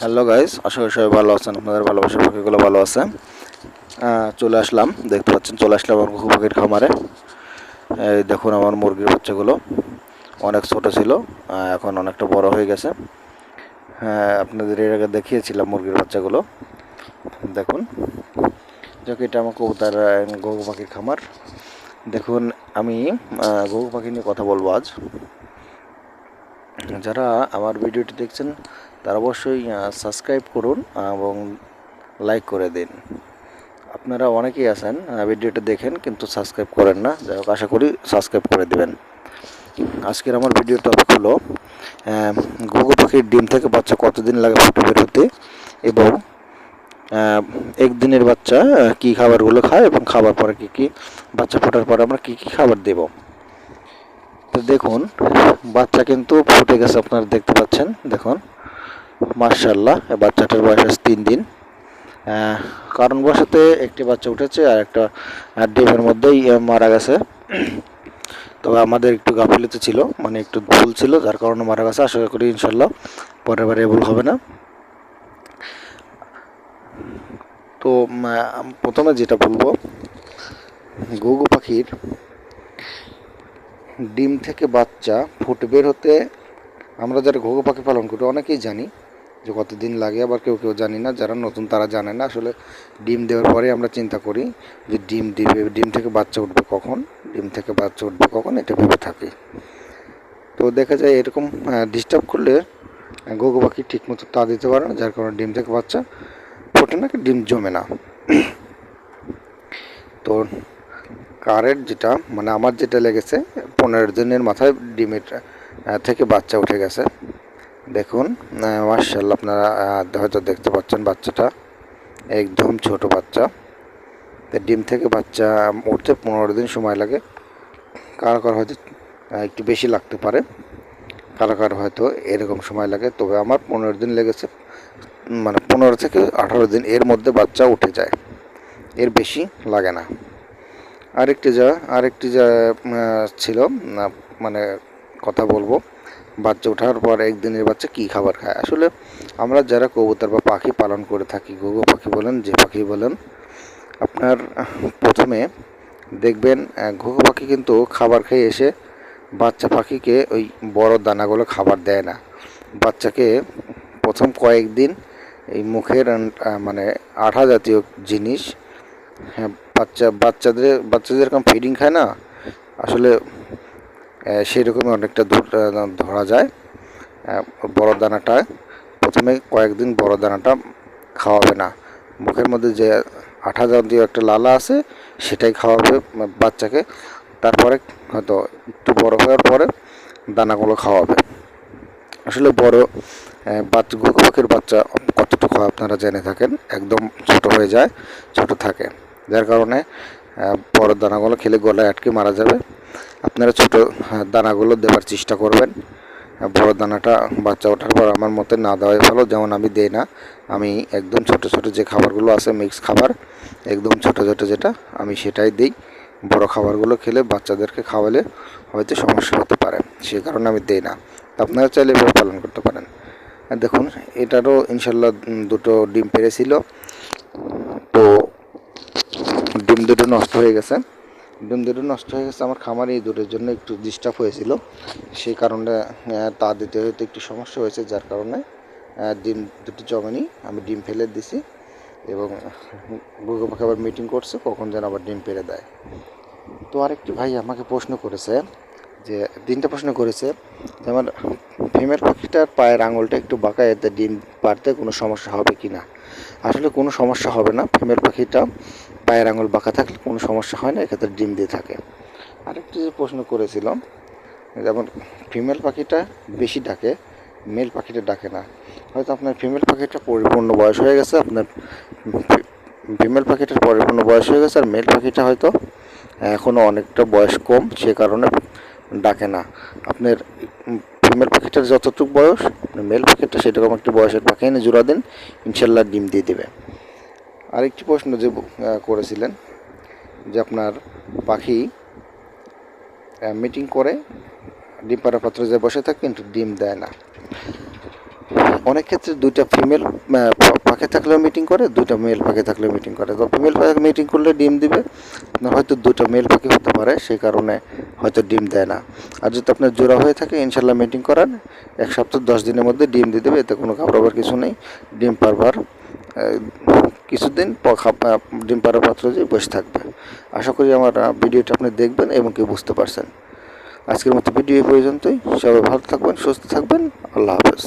Hello guys আশা করি সবাই ভালো আছেন। আপনাদের ভালোবাসার পাখিগুলো ভালো আছে। চলে আসলাম। দেখতে পাচ্ছেন, চলে আসলাম আমার ঘুঘু পাখির খামারে। এই দেখুন আমার মুরগির বাচ্চাগুলো। অনেক ছোট ছিল এখন অনেকটা বড় হয়ে গেছে। হ্যাঁ আপনাদের এর আগে দেখিয়েছিলাম মুরগির বাচ্চাগুলো। দেখুন। যাক, এটা আমার কবুতার ঘুঘু পাখির খামার। দেখুন, আমি ঘুঘু পাখি নিয়ে কথা বলব আজ। যারা আমার ভিডিওটি দেখছেন, তারা অবশ্যই সাবস্ক্রাইব করুন এবং লাইক করে দিন। আপনারা অনেকেই আছেন ভিডিওটা দেখেন কিন্তু সাবস্ক্রাইব করেন না। যাই হোক, আশা করি সাবস্ক্রাইব করে দেবেন। আজকের আমার ভিডিও টপিক হলো ঘুঘু পাখির ডিম থেকে বাচ্চা কতদিন লাগে ফুটে বের হতে এবং একদিনের বাচ্চা কী খাবারগুলো খায় এবং খাবার পরে কী কী, বাচ্চা ফোটার পরে আমরা কী কী খাবার দেবো? দেখুন বাচ্চা কিন্তু ফুটে গেছে আপনারা দেখতে পাচ্ছেন দেখুন। মার্শাল্লাহ বাচ্চাটার বয়স আছে তিন দিন। আহ, কারণ বসাতে একটি বাচ্চা উঠেছে আর একটা ডিমের মধ্যেই মারা গেছে। তবে আমাদের একটু গাফিলতি ছিল মানে একটু ভুল ছিল যার কারণে মারা গেছে। আশা করি ইনশাল্লাহ পরের বারে ভুল হবে না। তো প্রথমে যেটা বলব ঘুঘু পাখির ডিম থেকে বাচ্চা, ফুটে বের হতে আমরা যারা ঘুঘু পাখি পালন করি, অনেকেই জানি যে কতদিন লাগে, আবার কেউ কেউ জানি না, যারা নতুন তারা জানে না। আসলে ডিম দেওয়ার পরে আমরা চিন্তা করি যে ডিম দিবে, ডিম থেকে বাচ্চা উঠবে কখন? ডিম থেকে বাচ্চা উঠবে কখন? এটা ভেবে থাকি। তো দেখা যায় এরকম ডিস্টার্ব করলে ঘুঘু পাখি ঠিকমতো তা দিতে পারে না, যার কারণে ডিম থেকে বাচ্চা ফোটে না, ডিম জমে না। তো কারের যেটা মানে আমার যেটা লেগেছে, পনেরো দিনের মাথায় ডিমের থেকে বাচ্চা উঠে গেছে। দেখুন মার্শাল্লাহ আপনারা হয়তো দেখতে পাচ্ছেন বাচ্চাটা। একদম ছোট বাচ্চা। ডিম থেকে বাচ্চা উঠতে পনেরো দিন সময় লাগে। কারও কারও হয়তো একটু বেশি লাগতে পারে। কারও কারও হয়তো এরকম সময় লাগে। তবে আমার পনেরো দিন লেগেছে। মানে পনেরো থেকে আঠারো দিন এর মধ্যে বাচ্চা উঠে যায়। এর বেশি লাগে না। আরেকটি যা আরেকটি যা ছিল মানে কথা বলব। বাচ্চা ওঠার পর একদিনের বাচ্চা কী খাবার খায়? আসলে আমরা যারা কবুতর বা পাখি পালন করে থাকি, ঘুঘু পাখি বলেন, যে পাখি বলেন, আপনার প্রথমে দেখবেন ঘুঘু পাখি কিন্তু খাবার খেয়ে এসে বাচ্চা পাখিকে ওই বড় দানাগুলো খাবার দেয় না। বাচ্চাকে প্রথম কয়েকদিন এই মুখের মানে আঠা জাতীয় জিনিস হ্যাঁ বাচ্চা বাচ্চাদের বাচ্চা যেরকম ফিডিং খায় না আসলে আহ, সেই রকমই অনেকটা দূর ধরা যায়। বড় দানাটা প্রথমে কয়েকদিন বড় দানাটা খাওয়াবে না। মুখের মধ্যে যে আঠা জাতীয় একটা লালা আছে সেটাই খাওয়াবে বাচ্চাকে। তারপরে হয়তো একটু বড় হওয়ার পরে দানাগুলো খাওয়াবে। আসলে বড় বাচ্চা ঘুঘু পাখির বাচ্চা কতটুকু আপনারা জেনে থাকেন একদম ছোট হয়ে যায় ছোট থাকে। যার কারণে বড় দানাগুলো খেলে গলায় আটকে মারা যাবে। আপনারা ছোট দানাগুলো দেওয়ার চেষ্টা করবেন। বড় দানাটা বাচ্চা ওঠার পর আমার মতে না দেওয়াই ভালো, যেমন আমি দেই না। আমি একদম ছোট ছোট যে খাবারগুলো আছে মিক্স খাবার, একদম ছোট ছোট যেটা, আমি সেটাই দিই। বড় খাবারগুলো খেলে বাচ্চাদেরকে খাওয়ালে হয়তো সমস্যা হতে পারে, সে কারণে আমি দেই না। আপনারা চাইলে এভাবে পালন করতে পারেন। দেখুন, এটারও ইনশাল্লাহ দুটো ডিম পেরেছিল তো ডিম দুটো নষ্ট হয়ে গেছে। ডিম দুটো নষ্ট হয়ে গেছে, আমার খামারে এই দুটোর জন্য একটু ডিস্টার্ব হয়েছিল। সেই কারণে তা দিতে হয়তো একটু সমস্যা হয়েছে, যার কারণে ডিম দুটো জমেনি। আমি ডিম ফেলে দিছি এবং গুগল পাখি আবার মিটিং করছে, কখন যেন আবার ডিম পেরে দেয়। তো আরেকটি ভাই আমাকে প্রশ্ন করেছে, যে, তিনটা প্রশ্ন করেছে, যে, আমার ফিমেল পাখিটার পায়ের আঙুলটা একটু বাঁকা, এতে ডিম পারতে কোনো সমস্যা হবে কি না আসলে কোনো সমস্যা হবে না ফিমেল পাখিটা পায়ের আঙুল বাঁকা থাকলে কোনো সমস্যা হয় না, এক্ষেত্রে ডিম দিয়ে থাকে। আরেকটি যে প্রশ্ন করেছিলাম, যেমন ফিমেল পাখিটা বেশি ডাকে মেল পাখিটা ডাকে না। হয়তো আপনার ফিমেল পাখিটা পরিপূর্ণ বয়স হয়ে গেছে, আপনার ফিমেল পাখিটার পরিপূর্ণ বয়স হয়ে গেছে, আর মেল পাখিটা হয়তো এখনও অনেকটা বয়স কম, সে কারণে ডাকে না। আপনার ফিমেল পাখিটার যতটুকু বয়স মেল পাখিটা সেরকম একটি বয়সের পাখি এনে জোড়া দিন, ইনশাল্লাহ ডিম দিয়ে দেবে। আরেকটি প্রশ্ন যে করেছিলেন যে আপনার পাখি মিটিং করে, ডিম পাড়া পাত্রে যে বসে থাকে কিন্তু ডিম দেয় না। অনেক ক্ষেত্রে দুইটা ফিমেল পাখি থাকলেও মিটিং করে, দুইটা মেল পাখি থাকলেও মিটিং করে। তো ফিমেল পাখি মিটিং করলে ডিম দিবে আপনার হয়তো দুটো মেল পাখি হতে পারে, সেই কারণে হয়তো ডিম দেয় না। আর যদি আপনার জোড়া হয়ে থাকে ইনশাল্লাহ মিটিং করান এক সপ্তাহ, দশ দিনের মধ্যে ডিম দিয়ে দেবে, এতে কোনো ঘাবড়াবার কিছু নেই। ডিম পারবার কিছুদিন ডিম পাড়ার পাত্র যে বসে থাকবে। আশা করি আমার ভিডিওটা আপনি দেখবেন এবং কি বুঝতে পারছেন। আজকের মতো ভিডিও পর্যন্তই। সবাই ভালো থাকবেন, সুস্থ থাকবেন। আল্লাহ হাফেজ।